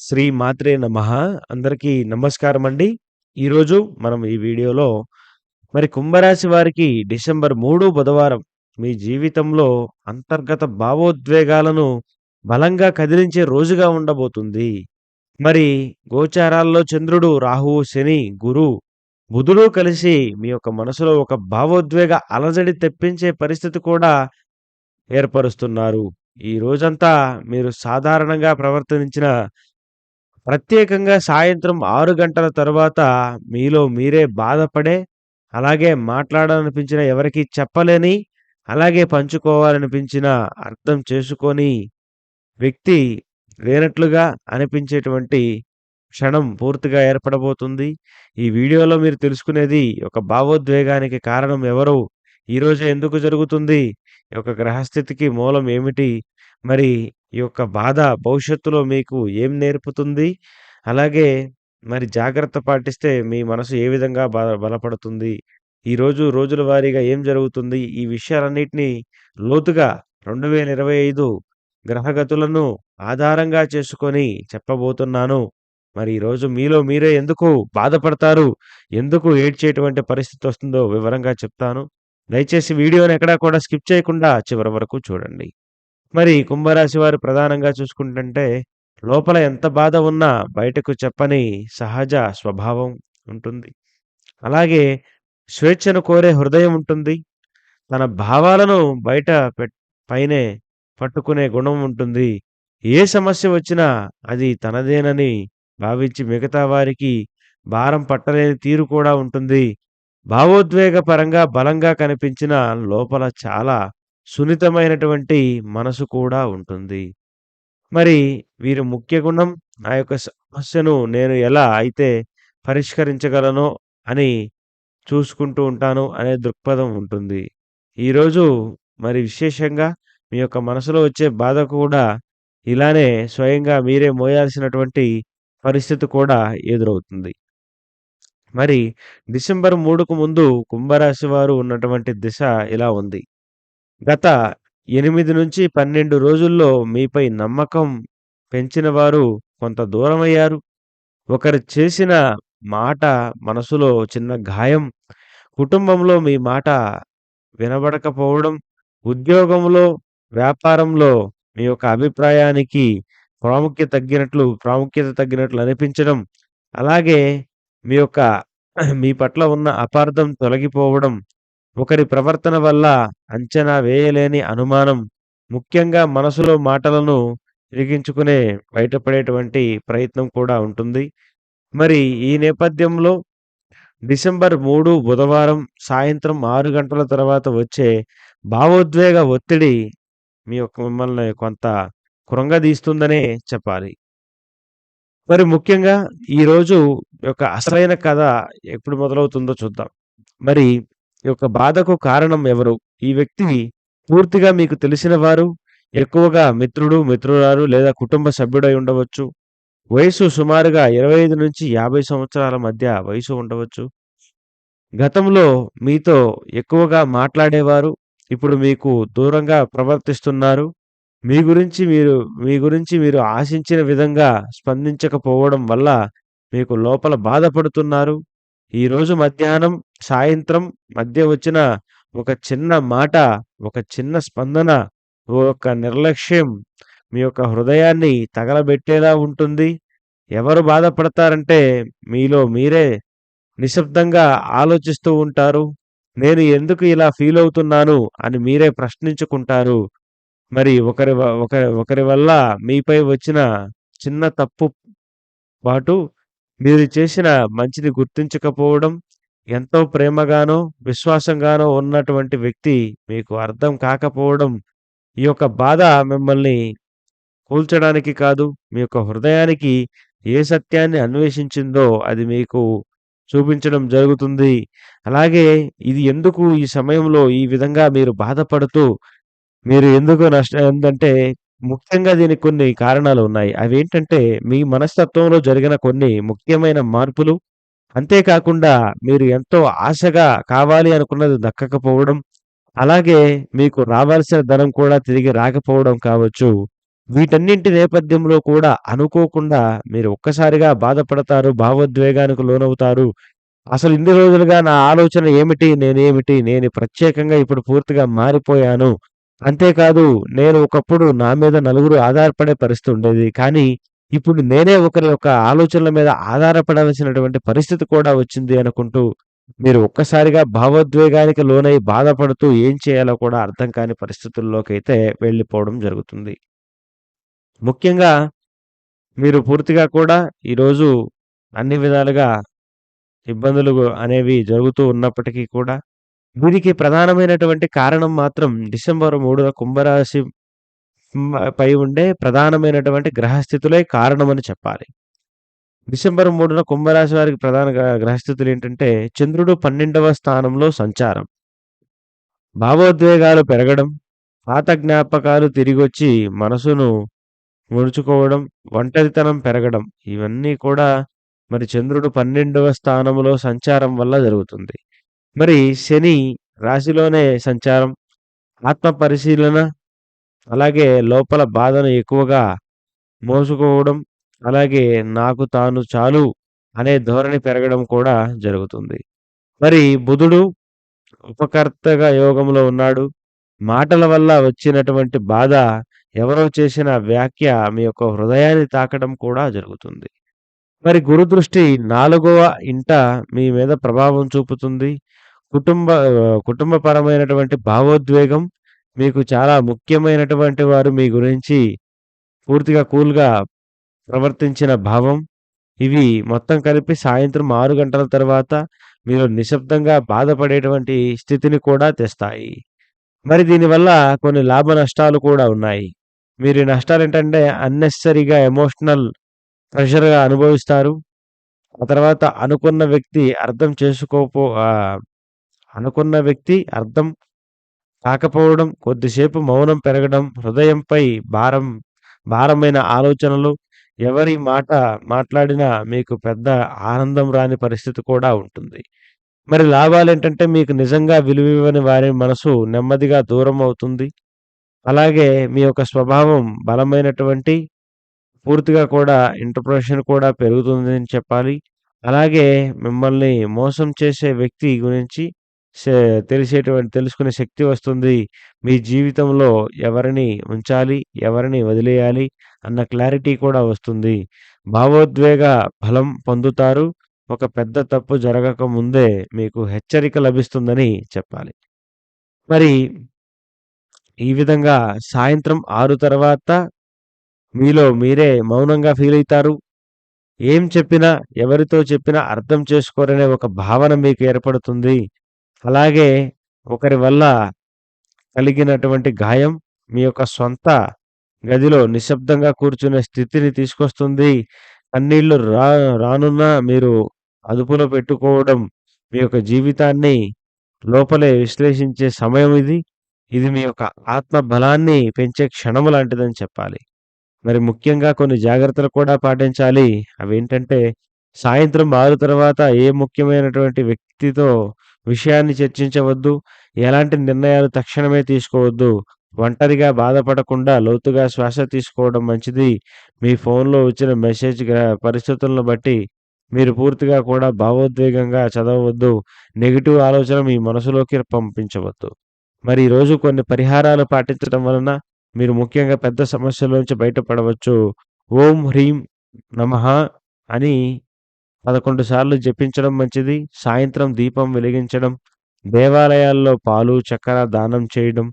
శ్రీ మాత్రే నమః. అందరికీ నమస్కారమండి. ఈరోజు మనం ఈ వీడియోలో మరి కుంభరాశి వారికి డిసెంబర్ మూడు బుధవారం మీ జీవితంలో అంతర్గత భావోద్వేగాలను బలంగా కదిలించే రోజుగా ఉండబోతుంది. మరి గోచారాల్లో చంద్రుడు, రాహువు, శని, గురు, బుధుడు కలిసి మీ యొక్క మనసులో ఒక భావోద్వేగ అలజడి తెప్పించే పరిస్థితి కూడా ఏర్పరుస్తున్నారు. ఈ రోజంతా మీరు సాధారణంగా ప్రవర్తించిన ప్రత్యేకంగా సాయంత్రం ఆరు గంటల తర్వాత మీలో మీరే బాధపడే, అలాగే మాట్లాడాలనిపించిన ఎవరికీ చెప్పలేని, అలాగే పంచుకోవాలనిపించిన అర్థం చేసుకొని వ్యక్తి లేనట్లుగా అనిపించేటువంటి క్షణం పూర్తిగా ఏర్పడబోతుంది. ఈ వీడియోలో మీరు తెలుసుకునేది ఒక భావోద్వేగానికి కారణం ఎవరు? ఈరోజే ఎందుకు జరుగుతుంది? ఈ యొక్క గ్రహస్థితికి మూలం ఏమిటి? మరి ఈ యొక్క బాధ భవిష్యత్తులో మీకు ఏం నేర్పుతుంది? అలాగే మరి జాగ్రత్త పాటిస్తే మీ మనసు ఏ విధంగా బ బలపడుతుంది? ఈరోజు రోజుల వారీగా ఏం జరుగుతుంది? ఈ విషయాలన్నిటిని లోతుగా 2025 గ్రహగతులను ఆధారంగా చేసుకొని చెప్పబోతున్నాను. మరి ఈరోజు మీలో మీరే ఎందుకు బాధపడతారు? ఎందుకు ఏడ్చేటువంటి పరిస్థితి వస్తుందో వివరంగా చెప్తాను. దయచేసి వీడియోని ఎక్కడా కూడా స్కిప్ చేయకుండా చివరి వరకు చూడండి. మరి కుంభరాశి వారు ప్రధానంగా చూసుకుంటుంటే లోపల ఎంత బాధ ఉన్నా బయటకు చెప్పని సహజ స్వభావం ఉంటుంది. అలాగే స్వేచ్ఛను కోరే హృదయం ఉంటుంది. తన భావాలను బయట పెట్ పైనే పట్టుకునే గుణం ఉంటుంది. ఏ సమస్య వచ్చినా అది తనదేనని భావించి మిగతా వారికి భారం పట్టలేని తీరు కూడా ఉంటుంది. భావోద్వేగ పరంగా బలంగా కనిపించిన లోపల చాలా సున్నితమైనటువంటి మనసు కూడా ఉంటుంది. మరి వీరి ముఖ్య గుణం ఆ యొక్క సమస్యను నేను ఎలా అయితే పరిష్కరించగలనో అని చూసుకుంటూ ఉంటాను అనే దృక్పథం ఉంటుంది. ఈరోజు మరి విశేషంగా మీ యొక్క మనసులో వచ్చే బాధ కూడా ఇలానే స్వయంగా మీరే మోయాల్సినటువంటి పరిస్థితి కూడా ఎదురవుతుంది. మరి డిసెంబర్ మూడుకు ముందు కుంభరాశి వారు ఉన్నటువంటి దిశ ఇలా ఉంది. గత 8-12 రోజుల్లో మీపై నమ్మకం పెంచిన వారు కొంత దూరమయ్యారు. ఒకరు చేసిన మాట మనసులో చిన్న గాయం, కుటుంబంలో మీ మాట వినబడకపోవడం, ఉద్యోగంలో, వ్యాపారంలో మీ యొక్క అభిప్రాయానికి ప్రాముఖ్యత తగ్గినట్లు ప్రాముఖ్యత తగ్గినట్లు అనిపించడం, అలాగే మీ యొక్క మీ పట్ల ఉన్న అపార్థం తొలగిపోవడం, ఒకరి ప్రవర్తన వల్ల అంచనా వేయలేని అనుమానం, ముఖ్యంగా మనసులో మాటలను తిరిగించుకునే బయటపడేటువంటి ప్రయత్నం కూడా ఉంటుంది. మరి ఈ నేపథ్యంలో డిసెంబర్ మూడు బుధవారం సాయంత్రం ఆరు గంటల తర్వాత వచ్చే భావోద్వేగ ఒత్తిడి మీ యొక్క మిమ్మల్ని కొంత కృంగదీస్తుందనే చెప్పాలి. మరి ముఖ్యంగా ఈరోజు యొక్క అసలైన కథ ఎప్పుడు మొదలవుతుందో చూద్దాం. మరి యొక్క బాధకు కారణం ఎవరు? ఈ వ్యక్తి పూర్తిగా మీకు తెలిసిన వారు, ఎక్కువగా మిత్రుడు, మిత్రురాలు లేదా కుటుంబ సభ్యుడై ఉండవచ్చు. వయసు సుమారుగా 25-50 సంవత్సరాల మధ్య వయసు ఉండవచ్చు. గతంలో మీతో ఎక్కువగా మాట్లాడేవారు. ఇప్పుడు మీకు దూరంగా ప్రవర్తిస్తున్నారు. మీ గురించి మీరు మీ గురించి మీరు ఆశించిన విధంగా స్పందించకపోవడం వల్ల మీకు లోపల బాధపడుతున్నారు. ఈరోజు మధ్యాహ్నం, సాయంత్రం మధ్య వచ్చిన ఒక చిన్న మాట, ఒక చిన్న స్పందన, ఒక నిర్లక్ష్యం మీ యొక్క హృదయాన్ని తగలబెట్టేలా ఉంటుంది. ఎవరు బాధపడతారంటే మీలో మీరే నిశ్శబ్దంగా ఆలోచిస్తూ ఉంటారు. నేను ఎందుకు ఇలా ఫీల్ అవుతున్నాను అని మీరే ప్రశ్నించుకుంటారు. మరి ఒకరి ఒకరి ఒకరి వల్ల మీపై వచ్చిన చిన్న తప్పు పాటు మీరు చేసిన మంచిని గుర్తించకపోవడం, ఎంతో ప్రేమగానో, విశ్వాసంగానో ఉన్నటువంటి వ్యక్తి మీకు అర్థం కాకపోవడం, ఈ యొక్క బాధ మిమ్మల్ని కూల్చడానికి కాదు, మీ యొక్క హృదయానికి ఏ సత్యాన్ని అన్వేషించిందో అది మీకు చూపించడం జరుగుతుంది. అలాగే ఇది ఎందుకు ఈ సమయంలో ఈ విధంగా మీరు బాధపడుతూ మీరు ఎందుకు నష్ట ఏంటంటే ముఖ్యంగా దీనికి కొన్ని కారణాలు ఉన్నాయి. అవి ఏంటంటే మీ మనస్తత్వంలో జరిగిన కొన్ని ముఖ్యమైన మార్పులు, అంతేకాకుండా మీరు ఎంతో ఆశగా కావాలి అనుకున్నది దక్కకపోవడం, అలాగే మీకు రావాల్సిన ధనం కూడా తిరిగి రాకపోవడం కావచ్చు. వీటన్నింటి నేపథ్యంలో కూడా అనుకోకుండా మీరు ఒక్కసారిగా బాధపడతారు, భావోద్వేగానికి లోనవుతారు. అసలు ఇన్ని రోజులుగా నా ఆలోచన ఏమిటి? నేనేమిటి? నేను ప్రత్యేకంగా ఇప్పుడు పూర్తిగా మారిపోయాను. అంతేకాదు నేను ఒకప్పుడు నా మీద నలుగురు ఆధారపడే పరిస్థితి ఉండేది. కానీ ఇప్పుడు నేనే ఒకరి యొక్క ఆలోచనల మీద ఆధారపడాల్సినటువంటి పరిస్థితి కూడా వచ్చింది అనుకుంటూ మీరు ఒక్కసారిగా భావోద్వేగానికి లోనై బాధపడుతూ ఏం చేయాలో కూడా అర్థం కాని పరిస్థితుల్లోకైతే వెళ్ళిపోవడం జరుగుతుంది. ముఖ్యంగా మీరు పూర్తిగా కూడా ఈరోజు అన్ని విధాలుగా ఇబ్బందులు అనేవి జరుగుతూ ఉన్నప్పటికీ కూడా దీనికి ప్రధానమైనటువంటి కారణం మాత్రం డిసెంబర్ మూడున కుంభరాశి పై ఉండే ప్రధానమైనటువంటి గ్రహస్థితులే కారణమని చెప్పాలి. డిసెంబర్ మూడున కుంభరాశి వారికి ప్రధాన గ్రహస్థితులు ఏంటంటే చంద్రుడు 12వ స్థానంలో సంచారం. భావోద్వేగాలు పెరగడం, పాత జ్ఞాపకాలు తిరిగొచ్చి మనసును ముడుచుకోవడం, ఒంటరితనం పెరగడం ఇవన్నీ కూడా మరి చంద్రుడు 12వ స్థానంలో సంచారం వల్ల జరుగుతుంది. మరి శని రాశిలోనే సంచారం, ఆత్మ పరిశీలన, అలాగే లోపల బాధను ఎక్కువగా మోసుకోవడం, అలాగే నాకు తాను చాలు అనే ధోరణి పెరగడం కూడా జరుగుతుంది. మరి బుధుడు ఉపకర్తగా యోగంలో ఉన్నాడు. మాటల వల్ల వచ్చినటువంటి బాధ ఎవరో చేసిన వ్యాఖ్య మీ యొక్క హృదయాన్ని తాకడం కూడా జరుగుతుంది. మరి గురు దృష్టి నాలుగవ ఇంట మీ మీద ప్రభావం చూపుతుంది. కుటుంబ కుటుంబపరమైనటువంటి భావోద్వేగం మీకు చాలా ముఖ్యమైనటువంటి వారు మీ గురించి పూర్తిగా కూల్‌గా ప్రవర్తించిన భావం ఇవి మొత్తం కలిపి సాయంత్రం ఆరు గంటల తర్వాత మీరు నిశ్శబ్దంగా బాధపడేటువంటి స్థితిని కూడా తెస్తాయి. మరి దీనివల్ల కొన్ని లాభ నష్టాలు కూడా ఉన్నాయి. మీరు నష్టాలు ఏంటంటే అన్నెసరీగా ఎమోషనల్ ప్రెషర్‌గా అనుభవిస్తారు. ఆ తర్వాత అనుకున్న వ్యక్తి అర్థం చేసుకోపో అనుకున్న వ్యక్తి అర్థం కాకపోవడం, కొద్దిసేపు మౌనం పెరగడం, హృదయంపై భారం భారమైన ఆలోచనలు, ఎవరి మాట మాట్లాడినా మీకు పెద్ద ఆనందం రాని పరిస్థితి కూడా ఉంటుంది. మరి లాభాలు ఏంటంటే మీకు నిజంగా విలువివ్వని వారి మనసు నెమ్మదిగా దూరం అవుతుంది. అలాగే మీ యొక్క స్వభావం బలమైనటువంటి పూర్తిగా కూడా ఇంటర్ప్రెషన్ కూడా పెరుగుతుందని చెప్పాలి. అలాగే మిమ్మల్ని మోసం చేసే వ్యక్తి గురించి తెలిసేటువంటి తెలుసుకునే శక్తి వస్తుంది. మీ జీవితంలో ఎవరిని ఉంచాలి, ఎవరిని వదిలేయాలి అన్న క్లారిటీ కూడా వస్తుంది. భావోద్వేగ బలం పొందుతారు. ఒక పెద్ద తప్పు జరగక ముందే మీకు హెచ్చరిక లభిస్తుందని చెప్పాలి. మరి ఈ విధంగా సాయంత్రం ఆరు తర్వాత మీలో మీరే మౌనంగా ఫీల్ అవుతారు ఏం చెప్పినా, ఎవరితో చెప్పినా అర్థం చేసుకోరనే ఒక భావన మీకు ఏర్పడుతుంది. అలాగే ఒకరి వల్ల కలిగినటువంటి గాయం మీ యొక్క సొంత గదిలో నిశ్శబ్దంగా కూర్చునే స్థితిని తీసుకొస్తుంది. కన్నీళ్ళు రా రానున్నా మీరు అదుపులో పెట్టుకోవడం మీ యొక్క జీవితాన్ని లోపలే విశ్లేషించే సమయం ఇది. ఇది మీ యొక్క ఆత్మ బలాన్ని పెంచే క్షణం లాంటిదని చెప్పాలి. మరి ముఖ్యంగా కొన్ని జాగ్రత్తలు కూడా పాటించాలి. అవేంటంటే సాయంత్రం ఆరు తర్వాత ఏ ముఖ్యమైనటువంటి వ్యక్తితో విషయాన్ని చర్చించవద్దు. ఎలాంటి నిర్ణయాలు తక్షణమే తీసుకోవద్దు. ఒంటరిగా బాధపడకుండా లోతుగా శ్వాస తీసుకోవడం మంచిది. మీ ఫోన్‌లో వచ్చిన మెసేజ్ పరిస్థితులను బట్టి మీరు పూర్తిగా కూడా భావోద్వేగంగా చదవవద్దు. నెగిటివ్ ఆలోచన మీ మనసులోకి పంపించవద్దు. మరి ఈరోజు కొన్ని పరిహారాలు పాటించడం వలన మీరు ముఖ్యంగా పెద్ద సమస్యల నుంచి బయటపడవచ్చు. ఓం హ్రీం నమః అని 11 సార్లు జపించడం మంచిది. సాయంత్రం దీపం వెలిగించడం, దేవాలయాల్లో పాలు, చక్కెర దానం చేయడం,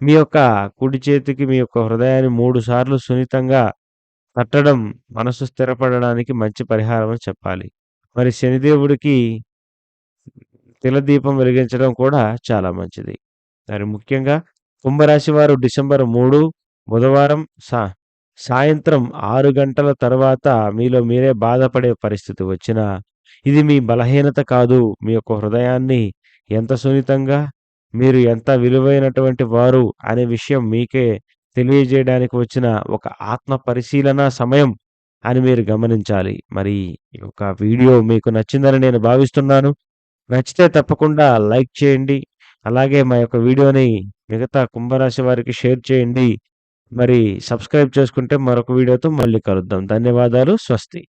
మీ యొక్క కుడి చేతికి మీ యొక్క హృదయాన్ని మూడు సార్లు సున్నితంగా తట్టడం మనసు స్థిరపడడానికి మంచి పరిహారం అని చెప్పాలి. మరి శనిదేవుడికి తిలదీపం వెలిగించడం కూడా చాలా మంచిది. మరి ముఖ్యంగా కుంభరాశి వారు డిసెంబర్ మూడు బుధవారం సా సాయంత్రం ఆరు గంటల తర్వాత మీలో మీరే బాధపడే పరిస్థితి వచ్చినా, ఇది మీ బలహీనత కాదు. మీ యొక్క హృదయాన్ని ఎంత సున్నితంగా, మీరు ఎంత విలువైనటువంటి వారు అనే విషయం మీకే తెలియజేయడానికి వచ్చిన ఒక ఆత్మ పరిశీలన సమయం అని మీరు గమనించాలి. మరి ఈ యొక్క వీడియో మీకు నచ్చిందని నేను భావిస్తున్నాను. నచ్చితే తప్పకుండా లైక్ చేయండి. అలాగే మా యొక్క వీడియోని మిగతా కుంభరాశి వారికి షేర్ చేయండి. మరి సబ్స్క్రైబ్ చేసుకుంటే మరొక వీడియోతో మళ్ళీ కలుద్దాం. ధన్యవాదాలు. స్వస్తి.